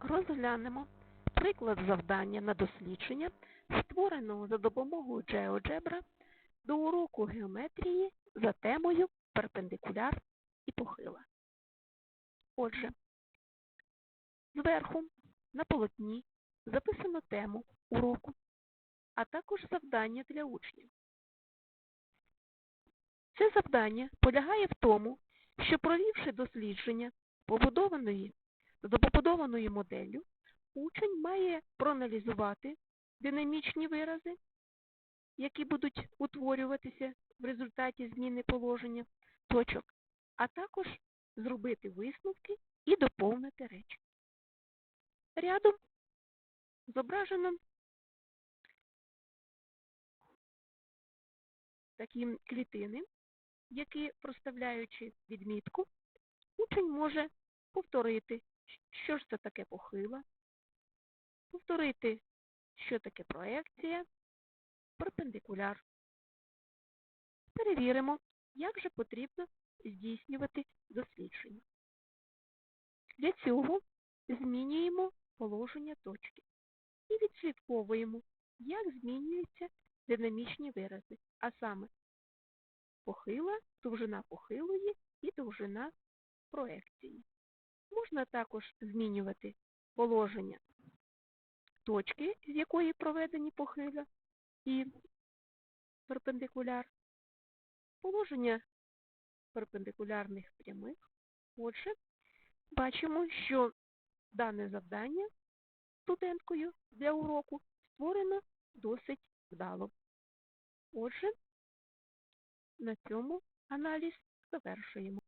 Розглянемо приклад завдання на дослідження, створеного за допомогою GeoGebra до уроку геометрії за темою перпендикуляр і похила. Отже, зверху на полотні записано тему уроку, а також завдання для учнів. Це завдання полягає в тому, що провівши дослідження побудованої за побудованою моделлю, учень має проаналізувати динамічні вирази, які будуть утворюватися в результаті зміни положення точок, а також зробити висновки і доповнити речення. Рядом зображено такі клітини, які, проставляючи відмітку, учень може повторити, що ж це таке похила, повторити, що таке проекція, перпендикуляр. Перевіримо, як же потрібно здійснювати дослідження. Для цього змінюємо положення точки і відслідковуємо, як змінюються динамічні вирази, а саме похила, довжина похилої і довжина проекції. Можна також змінювати положення точки, з якої проведені похила і перпендикуляр, положення перпендикулярних прямих. Отже, бачимо, що дане завдання студенткою для уроку створено досить вдало. Отже, на цьому аналіз завершуємо.